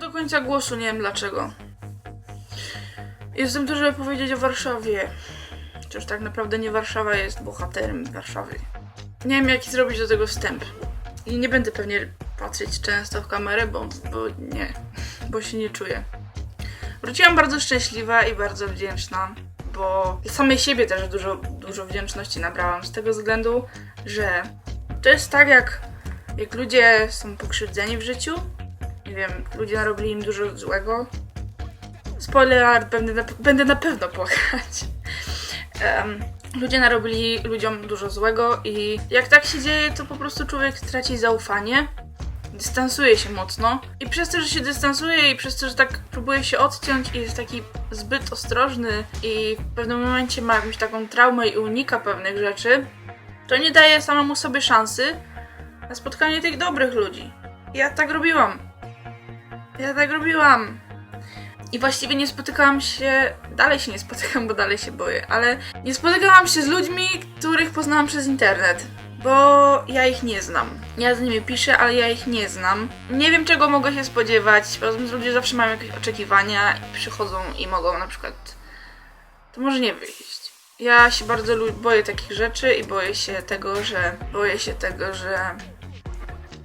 do końca głosu, nie wiem dlaczego. Jestem tu, żeby powiedzieć o Warszawie. Chociaż tak naprawdę nie Warszawa jest bohaterem Warszawy. Nie wiem, jaki zrobić do tego wstęp. I nie będę pewnie patrzeć często w kamerę, bo, bo nie, bo się nie czuję. Wróciłam bardzo szczęśliwa i bardzo wdzięczna, bo samej siebie też dużo, dużo wdzięczności nabrałam z tego względu, że to jest tak, jak, jak ludzie są pokrzywdzeni w życiu. Nie wiem, ludzie narobili im dużo złego. Spoiler będę na, będę na pewno płakać. Em, ludzie narobili ludziom dużo złego i jak tak się dzieje, to po prostu człowiek traci zaufanie, dystansuje się mocno i przez to, że się dystansuje i przez to, że tak próbuje się odciąć i jest taki zbyt ostrożny i w pewnym momencie ma jakąś taką traumę i unika pewnych rzeczy, to nie daje samemu sobie szansy na spotkanie tych dobrych ludzi. Ja tak robiłam. Ja tak robiłam. I właściwie nie spotykałam się, dalej się nie spotykam, bo dalej się boję, ale nie spotykałam się z ludźmi, których poznałam przez internet, bo ja ich nie znam. Ja z nimi piszę, ale ja ich nie znam. Nie wiem, czego mogę się spodziewać. Tym ludzie zawsze mają jakieś oczekiwania i przychodzą i mogą na przykład. To może nie wyjść. Ja się bardzo boję takich rzeczy i boję się tego, że. Boję się tego, że.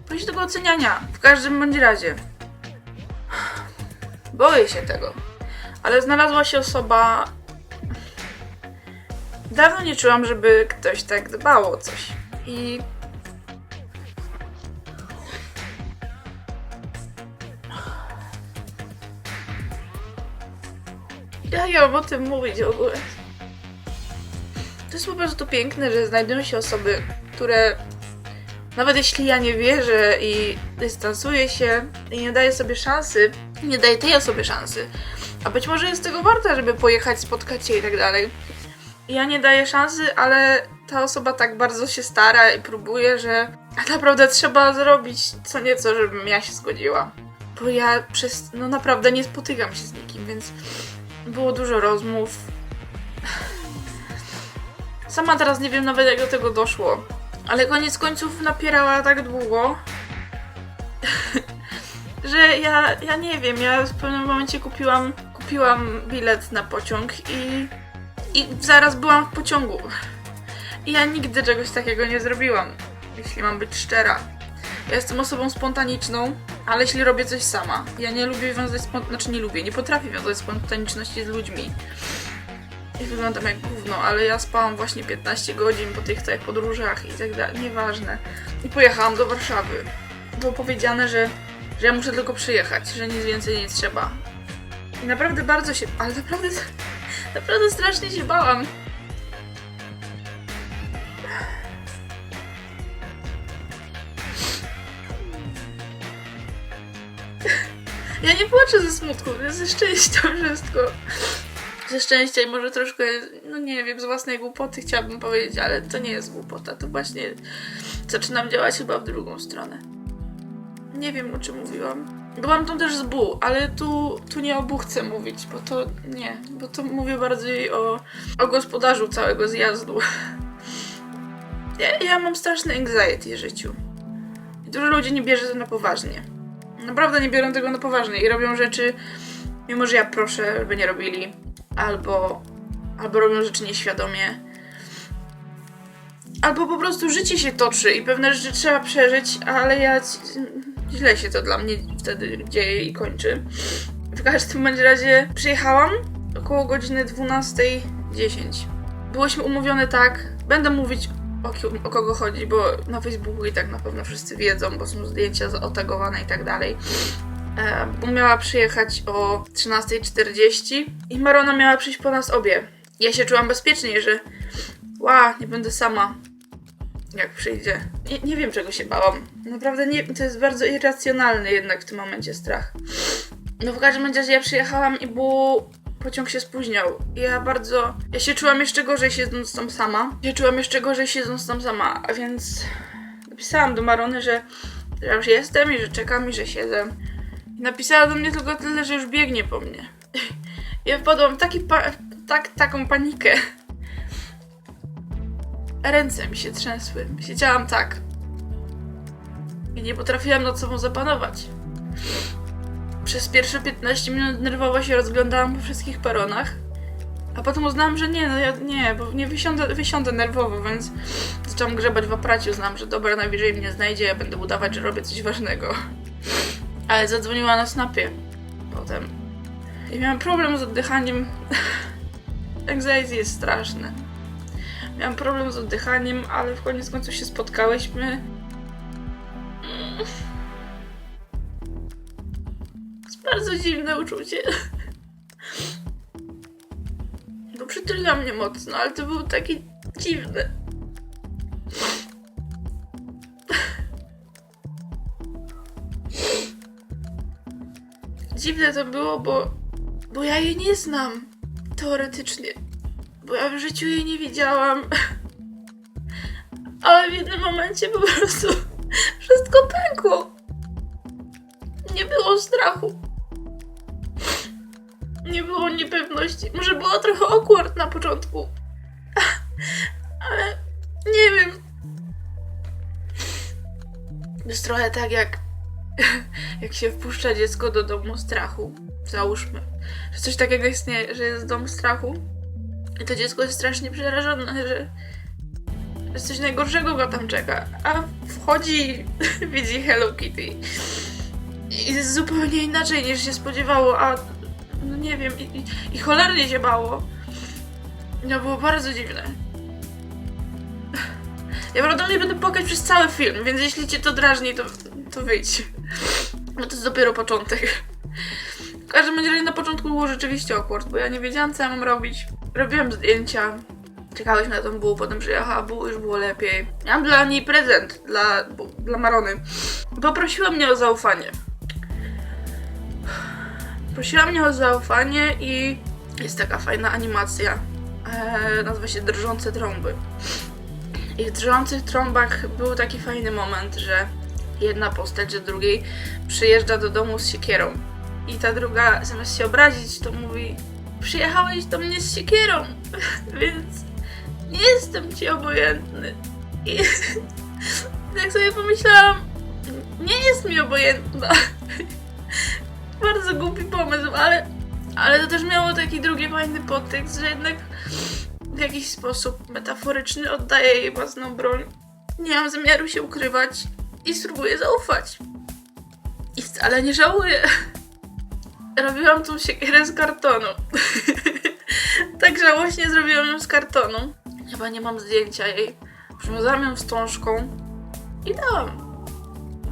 Boję się tego oceniania. W każdym bądź razie. Boję się tego. Ale znalazła się osoba. Dawno nie czułam, żeby ktoś tak dbał o coś. I. Jak ja mam o tym mówić w ogóle? To jest po prostu piękne, że znajdują się osoby, które nawet jeśli ja nie wierzę i dystansuję się i nie daję sobie szansy, nie daję tej osobie szansy, a być może jest tego warta, żeby pojechać, spotkać się i tak dalej. Ja nie daję szansy, ale ta osoba tak bardzo się stara i próbuje, że naprawdę trzeba zrobić co nieco, żebym ja się zgodziła. Bo ja przez, no naprawdę nie spotykam się z nikim, więc było dużo rozmów. Sama teraz nie wiem nawet jak do tego doszło. Ale koniec końców napierała tak długo, że ja, ja nie wiem, ja w pewnym momencie kupiłam, kupiłam bilet na pociąg i, i zaraz byłam w pociągu. I ja nigdy czegoś takiego nie zrobiłam, jeśli mam być szczera. Ja jestem osobą spontaniczną, ale jeśli robię coś sama, ja nie lubię wiązać spont... znaczy nie lubię, nie potrafię wiązać spontaniczności z ludźmi. I wyglądam jak gówno, ale ja spałam właśnie 15 godzin po tych całych podróżach i tak dalej, nieważne. I pojechałam do Warszawy. Było powiedziane, że, że ja muszę tylko przyjechać, że nic więcej nie trzeba. I naprawdę bardzo się, ale naprawdę, naprawdę strasznie się bałam. Ja nie płaczę ze smutku, ze szczęścia wszystko. Ze szczęścia i może troszkę, no nie wiem, z własnej głupoty chciałabym powiedzieć, ale to nie jest głupota, to właśnie zaczynam działać chyba w drugą stronę. Nie wiem o czym mówiłam. Byłam tam też z Bu, ale tu, tu nie o Bu chcę mówić, bo to nie, bo to mówię bardziej o, o gospodarzu całego zjazdu. Ja, ja mam straszne anxiety w życiu. I dużo ludzi nie bierze to na poważnie. Naprawdę nie biorą tego na poważnie i robią rzeczy, mimo że ja proszę, żeby nie robili. Albo, albo robią rzeczy nieświadomie. Albo po prostu życie się toczy i pewne rzeczy trzeba przeżyć, ale ja źle się to dla mnie wtedy dzieje i kończy. W każdym bądź razie przyjechałam około godziny 12.10. Byłyśmy umówione tak, będę mówić o, ki- o kogo chodzi, bo na Facebooku i tak na pewno wszyscy wiedzą, bo są zdjęcia otagowane i tak dalej. E, bo miała przyjechać o 13.40 i Marona miała przyjść po nas obie. Ja się czułam bezpiecznie, że ła, nie będę sama, jak przyjdzie. Nie, nie wiem, czego się bałam. Naprawdę nie, to jest bardzo irracjonalny jednak w tym momencie strach. No w każdym razie ja przyjechałam i był... Pociąg się spóźniał. Ja bardzo... Ja się czułam jeszcze gorzej siedząc tam sama. Ja czułam jeszcze gorzej siedząc tam sama, a więc... Napisałam do Marony, że, że już jestem i że czekam i że siedzę. Napisała do mnie tylko tyle, że już biegnie po mnie. Ja wpadłam w taki pa- tak, taką panikę. Ręce mi się trzęsły. Siedziałam tak. I nie potrafiłam nad sobą zapanować. Przez pierwsze 15 minut nerwowo się rozglądałam po wszystkich peronach. A potem uznałam, że nie, no ja nie, bo nie wysiądę, wysiądę nerwowo, więc zaczęłam grzebać w aparacie. Uznałam, że dobra, najwyżej mnie znajdzie, ja będę udawać, że robię coś ważnego. Ale zadzwoniła na snapie potem. I miałam problem z oddychaniem. Anxiety jest straszne. Miałam problem z oddychaniem, ale w koniec końców się spotkałyśmy. Mm. jest bardzo dziwne uczucie. Bo przytuliła mnie mocno, ale to był taki dziwny. Dziwne to było, bo, bo ja jej nie znam. Teoretycznie. Bo ja w życiu jej nie widziałam. Ale w jednym momencie po prostu wszystko pękło. Nie było strachu. Nie było niepewności. Może było trochę awkward na początku. Ale nie wiem. Jest trochę tak jak jak się wpuszcza dziecko do domu strachu. Załóżmy, że coś takiego istnieje, że jest dom strachu i to dziecko jest strasznie przerażone, że że coś najgorszego go tam czeka. A wchodzi, widzi Hello Kitty i jest zupełnie inaczej niż się spodziewało, a no nie wiem, i, i, i cholernie się bało. No było bardzo dziwne. Ja prawdopodobnie będę płakać przez cały film, więc jeśli cię to drażni, to, to wyjdź. No to jest dopiero początek. W każdym razie na początku było rzeczywiście awkward, bo ja nie wiedziałam co ja mam robić. Robiłam zdjęcia. Czekałyśmy na tą bułę, potem przyjechała buł, już było lepiej. Miałam dla niej prezent, dla, dla Marony. Poprosiła mnie o zaufanie. Prosiła mnie o zaufanie i jest taka fajna animacja. Eee, nazywa się Drżące Trąby. I w drżących trąbach był taki fajny moment, że jedna postać do drugiej przyjeżdża do domu z siekierą. I ta druga zamiast się obrazić, to mówi Przyjechałeś do mnie z siekierą, więc nie jestem ci obojętny. I tak sobie pomyślałam, nie jest mi obojętna. Bardzo głupi pomysł, ale, ale to też miało taki drugi fajny podtekst, że jednak w jakiś sposób metaforyczny oddaję jej własną broń. Nie mam zamiaru się ukrywać i spróbuję zaufać. I wcale nie żałuję. Robiłam tą siekierę z kartonu. tak żałośnie zrobiłam ją z kartonu. Chyba nie mam zdjęcia jej. Przywiązałam ją wstążką i dałam.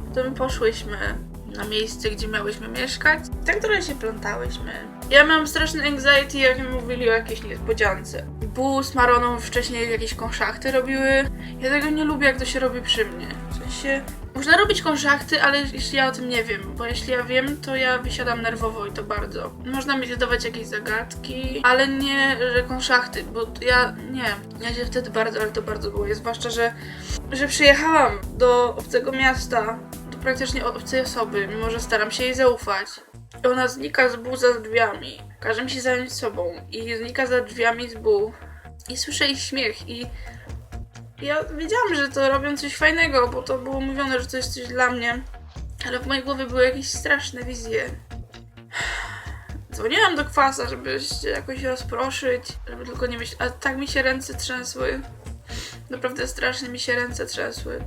Potem poszłyśmy na miejsce, gdzie miałyśmy mieszkać. Tak trochę się plątałyśmy. Ja miałam straszny anxiety, jak mi mówili o jakiejś niespodziance. Bu z Maroną wcześniej jakieś konszachty robiły. Ja tego nie lubię, jak to się robi przy mnie. W sensie, można robić konszachty, ale jeśli ja o tym nie wiem, bo jeśli ja wiem, to ja wysiadam nerwowo i to bardzo. Można mi zadawać jakieś zagadki, ale nie, że konszachty, bo ja nie. Ja się wtedy bardzo, ale to bardzo boję. Zwłaszcza, że, że przyjechałam do obcego miasta, praktycznie obcej osoby, mimo że staram się jej zaufać. Ona znika z bu za drzwiami. Każe mi się zająć sobą i znika za drzwiami z bu. I słyszę ich śmiech i ja wiedziałam, że to robią coś fajnego, bo to było mówione, że to jest coś dla mnie. Ale w mojej głowie były jakieś straszne wizje. Dzwoniłam do kwasa, żeby się jakoś rozproszyć, żeby tylko nie myśleć. A tak mi się ręce trzęsły. Naprawdę strasznie mi się ręce trzęsły.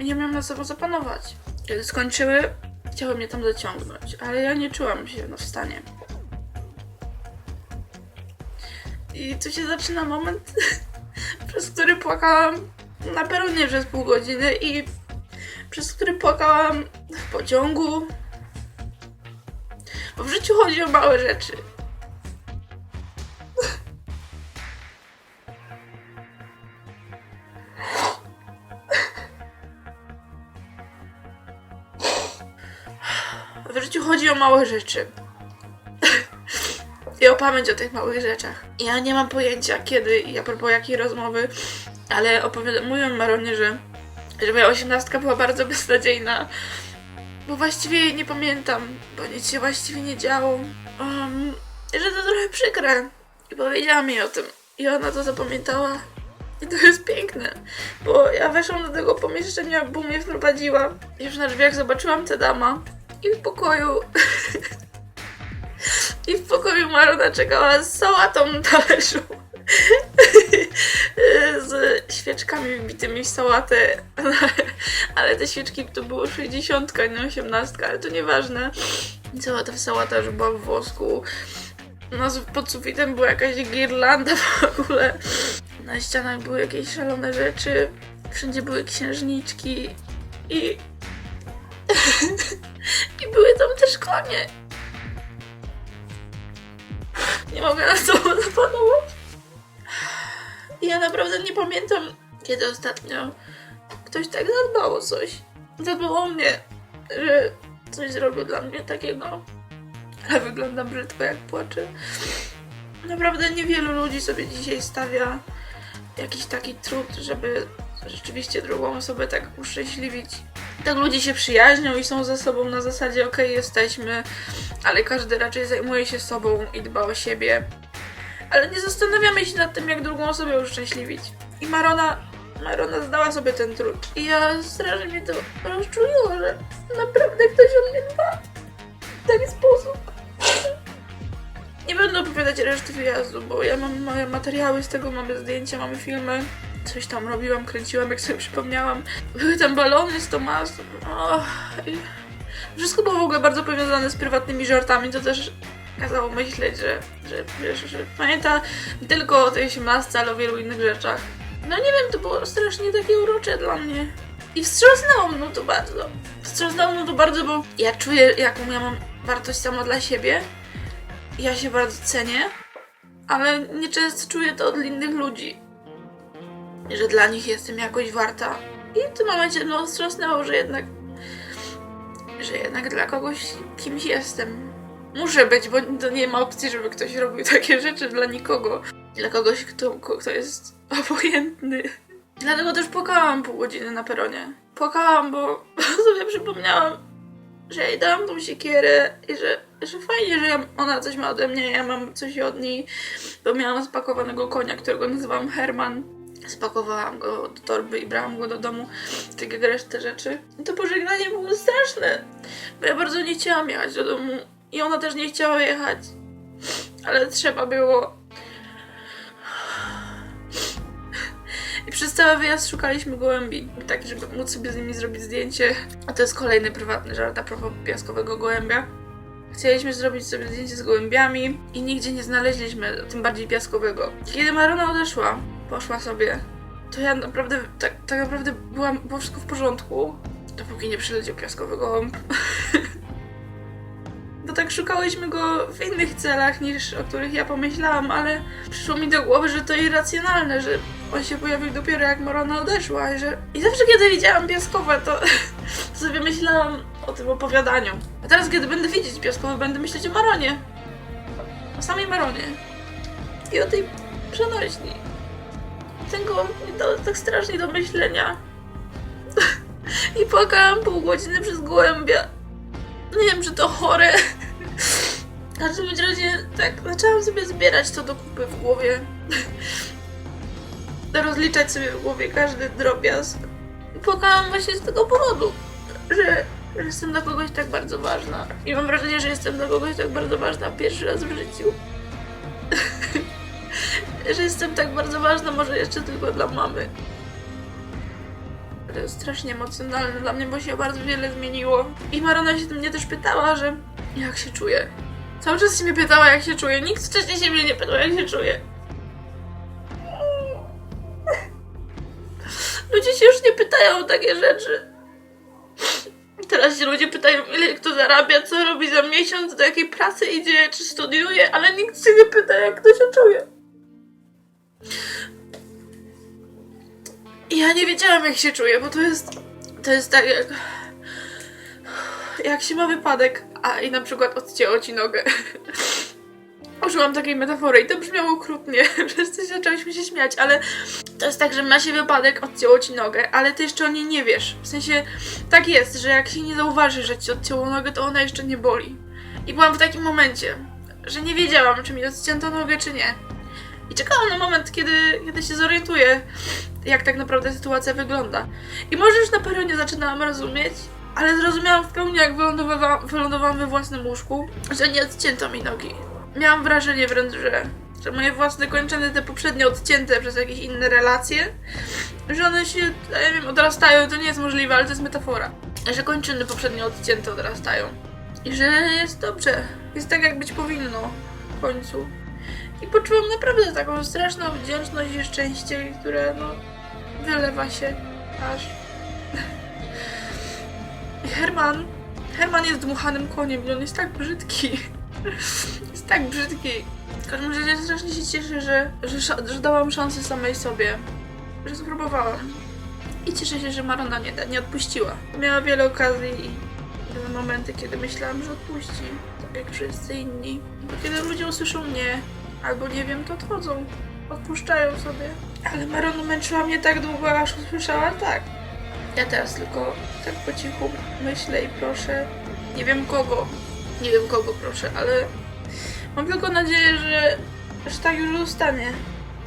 Nie miałam na sobą zapanować. Kiedy skończyły, chciały mnie tam zaciągnąć, ale ja nie czułam się no, w stanie. I tu się zaczyna moment, przez który płakałam na peronie przez pół godziny i przez który płakałam w pociągu. Bo w życiu chodzi o małe rzeczy. W życiu chodzi o małe rzeczy. I o pamięć o tych małych rzeczach. Ja nie mam pojęcia kiedy i a propos jakiej rozmowy, ale opowiada- mówią Maronie, że, że moja osiemnastka była bardzo beznadziejna. Bo właściwie jej nie pamiętam, bo nic się właściwie nie działo. Um, że to trochę przykre. I powiedziałam jej o tym. I ona to zapamiętała. I to jest piękne, bo ja weszłam do tego pomieszczenia, bo mnie wprowadziła. Już na drzwiach zobaczyłam tę dama. I w pokoju... I w pokoju Marona czekała z sałatą talerzu. z świeczkami wbitymi w sałatę. Ale te świeczki to było 60, nie 18, ale to nieważne. Cała ta sałata już była w wosku. No, pod sufitem była jakaś girlanda w ogóle. Na ścianach były jakieś szalone rzeczy. Wszędzie były księżniczki. I... Tam też konie. Nie mogę na to zapanować. Ja naprawdę nie pamiętam, kiedy ostatnio ktoś tak zadbał o coś. Zadbał o mnie, że coś zrobił dla mnie takiego. Ale wyglądam brzydko, jak płaczę. Naprawdę niewielu ludzi sobie dzisiaj stawia jakiś taki trud, żeby rzeczywiście drugą osobę tak uszczęśliwić. Tak ludzie się przyjaźnią i są ze sobą na zasadzie okej, jesteśmy, ale każdy raczej zajmuje się sobą i dba o siebie. Ale nie zastanawiamy się nad tym, jak drugą osobę uszczęśliwić. I Marona, Marona zdała sobie ten trud. I ja strasznie mnie to rozczuliło, że naprawdę ktoś o mnie dba w taki sposób. Nie będę opowiadać reszty wyjazdu, bo ja mam moje materiały z tego, mamy zdjęcia, mamy filmy. Coś tam robiłam, kręciłam, jak sobie przypomniałam. Były tam balony z Tomasem. Wszystko było w ogóle bardzo powiązane z prywatnymi żartami, to też kazało myśleć, że, że, wiesz, że pamięta nie tylko o tej 18, ale o wielu innych rzeczach. No nie wiem, to było strasznie takie urocze dla mnie. I wstrząsnęło mną to bardzo. Wstrząsnęło mną to bardzo, bo ja czuję, jaką ja mam wartość sama dla siebie. Ja się bardzo cenię, ale nieczęsto czuję to od innych ludzi. Że dla nich jestem jakoś warta. I w tym momencie no że jednak że jednak dla kogoś kimś jestem. Muszę być, bo to nie ma opcji, żeby ktoś robił takie rzeczy dla nikogo. Dla kogoś, kto, kto jest obojętny. Dlatego też płakałam pół godziny na peronie. Płakałam, bo sobie przypomniałam, że jej dałam tą siekierę i że, że fajnie, że ona coś ma ode mnie, ja mam coś od niej, bo miałam spakowanego konia, którego nazywałam Herman. Spakowałam go do torby i brałam go do domu, tak jak resztę rzeczy. I to pożegnanie było straszne, bo ja bardzo nie chciałam jechać do domu i ona też nie chciała jechać, ale trzeba było. I przez cały wyjazd szukaliśmy gołębi, tak żeby móc sobie z nimi zrobić zdjęcie. A to jest kolejny prywatny żart a propos piaskowego gołębia. Chcieliśmy zrobić sobie zdjęcie z gołębiami i nigdzie nie znaleźliśmy, tym bardziej piaskowego. Kiedy Marona odeszła, poszła sobie, to ja naprawdę, tak, tak naprawdę byłam, było wszystko w porządku, dopóki nie przyleciał piaskowy gołąb. Bo tak szukałyśmy go w innych celach niż o których ja pomyślałam, ale przyszło mi do głowy, że to irracjonalne, że on się pojawił dopiero jak Morona odeszła i że... I zawsze kiedy widziałam piaskowe, to, to sobie myślałam o tym opowiadaniu. A teraz kiedy będę widzieć piaskowe, będę myśleć o Maronie. O samej Maronie. I o tej przenośni. Ten gołąb mi dał tak strasznie do myślenia. I płakałam pół godziny przez gołębia. Nie wiem, czy to chore. W każdym razie tak zaczęłam sobie zbierać to do kupy w głowie. Rozliczać sobie w głowie każdy drobiazg. I płakałam właśnie z tego powodu, że, że jestem dla kogoś tak bardzo ważna. I mam wrażenie, że jestem dla kogoś tak bardzo ważna pierwszy raz w życiu. Że jestem tak bardzo ważna, może jeszcze tylko dla mamy. To jest strasznie emocjonalne dla mnie, bo się bardzo wiele zmieniło. I Marona się mnie też pytała, że jak się czuję. Cały czas się mnie pytała, jak się czuję. Nikt wcześniej się mnie nie pytał, jak się czuję. Ludzie się już nie pytają o takie rzeczy. Teraz się ludzie pytają, ile kto zarabia, co robi za miesiąc, do jakiej pracy idzie, czy studiuje, ale nikt się nie pyta, jak kto się czuje. I ja nie wiedziałam, jak się czuję, bo to jest. To jest tak jak. Jak się ma wypadek, a i na przykład odcięło ci nogę. Użyłam takiej metafory i to brzmiało okrutnie. Wszyscy zaczęliśmy się śmiać, ale to jest tak, że ma się wypadek, odcięło ci nogę, ale ty jeszcze o niej nie wiesz. W sensie tak jest, że jak się nie zauważy, że ci odcięło nogę, to ona jeszcze nie boli. I byłam w takim momencie, że nie wiedziałam, czy mi odcięto nogę, czy nie. I czekałam na moment, kiedy, kiedy się zorientuję, jak tak naprawdę sytuacja wygląda. I może już na peronie zaczynałam rozumieć, Ale zrozumiałam w pełni, jak wylądowałam, wylądowałam we własnym łóżku, że nie odcięto mi nogi. Miałam wrażenie wręcz, że, że moje własne kończyny, te poprzednio odcięte przez jakieś inne relacje, że one się, ja wiem, odrastają, to nie jest możliwe, ale to jest metafora. Że kończyny poprzednio odcięte odrastają. I że jest dobrze. Jest tak, jak być powinno w końcu. I poczułam naprawdę taką straszną wdzięczność i szczęście, które no wylewa się aż. Herman. Herman jest dmuchanym koniem i on jest tak brzydki. Jest tak brzydki. W każdym razie strasznie się cieszę, że, że, że dałam szansę samej sobie. Że spróbowałam. I cieszę się, że Marona nie, nie odpuściła. Miała wiele okazji i były momenty, kiedy myślałam, że odpuści. Tak jak wszyscy inni. Bo kiedy ludzie usłyszą nie, albo nie wiem, to odchodzą. Odpuszczają sobie. Ale Marona męczyła mnie tak długo, aż usłyszała tak. Ja teraz tylko tak po cichu myślę i proszę. Nie wiem kogo. Nie wiem kogo proszę, ale mam tylko nadzieję, że, że tak już zostanie.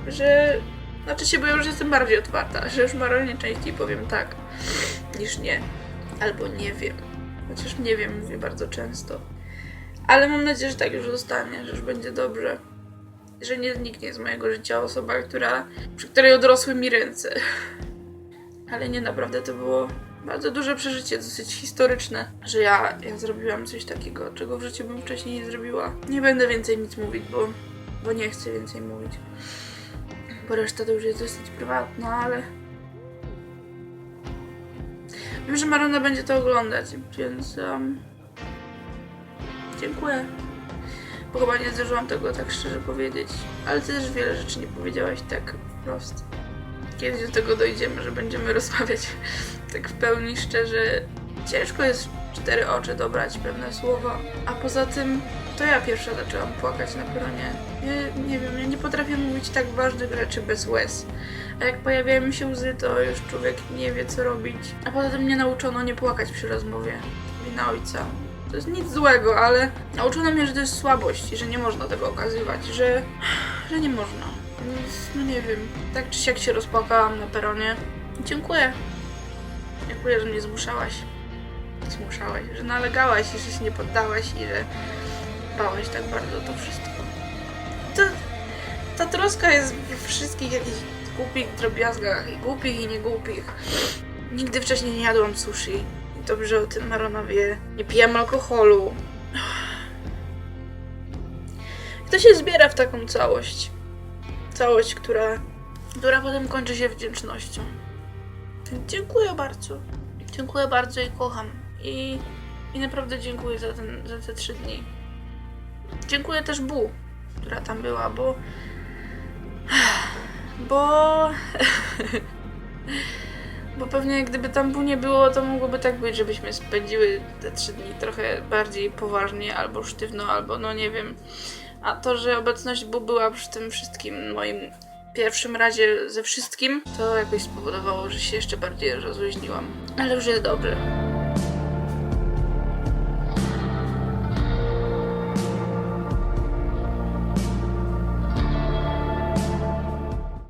Że. Znaczy się, bo ja już jestem bardziej otwarta, że już Maronie częściej powiem tak niż nie. Albo nie wiem. Chociaż nie wiem, mówię bardzo często. Ale mam nadzieję, że tak już zostanie, że już będzie dobrze. Że nie zniknie z mojego życia osoba, która, przy której odrosły mi ręce. Ale nie, naprawdę to było bardzo duże przeżycie, dosyć historyczne, że ja, ja zrobiłam coś takiego, czego w życiu bym wcześniej nie zrobiła. Nie będę więcej nic mówić, bo, bo nie chcę więcej mówić. Bo reszta to już jest dosyć prywatna, ale... Wiem, że Marona będzie to oglądać, więc... Um, dziękuję. Bo chyba nie zdążyłam tego tak szczerze powiedzieć. Ale ty też wiele rzeczy nie powiedziałaś tak wprost. Kiedyś do tego dojdziemy, że będziemy rozmawiać tak w pełni szczerze. Ciężko jest cztery oczy dobrać pewne słowa. A poza tym to ja pierwsza zaczęłam płakać na peronie. Ja nie wiem, ja nie potrafię mówić tak ważnych rzeczy bez łez. A jak pojawiają się łzy, to już człowiek nie wie co robić. A poza tym mnie nauczono nie płakać przy rozmowie. Wina ojca. To jest nic złego, ale nauczono mnie, że to jest słabość i że nie można tego okazywać, że, że nie można. Więc, no nie wiem, tak czy siak się rozpłakałam na peronie. Dziękuję. Dziękuję, że mnie zmuszałaś. Zmuszałaś, że nalegałaś i że się nie poddałaś i że bałaś tak bardzo to wszystko. To, ta troska jest we wszystkich jakichś głupich drobiazgach i głupich i niegłupich. Nigdy wcześniej nie jadłam sushi. I dobrze o tym Marona wie. Nie pijam alkoholu. To się zbiera w taką całość. Całość, która, która potem kończy się wdzięcznością. Dziękuję bardzo. Dziękuję bardzo i kocham. I, i naprawdę dziękuję za, ten, za te trzy dni. Dziękuję też Bu, która tam była, bo. Bo. Bo pewnie gdyby tam nie było, to mogłoby tak być, żebyśmy spędziły te trzy dni trochę bardziej poważnie, albo sztywno, albo no nie wiem. A to, że obecność Bu była przy tym wszystkim moim pierwszym razie ze wszystkim, to jakoś spowodowało, że się jeszcze bardziej rozluźniłam. Ale już jest dobrze.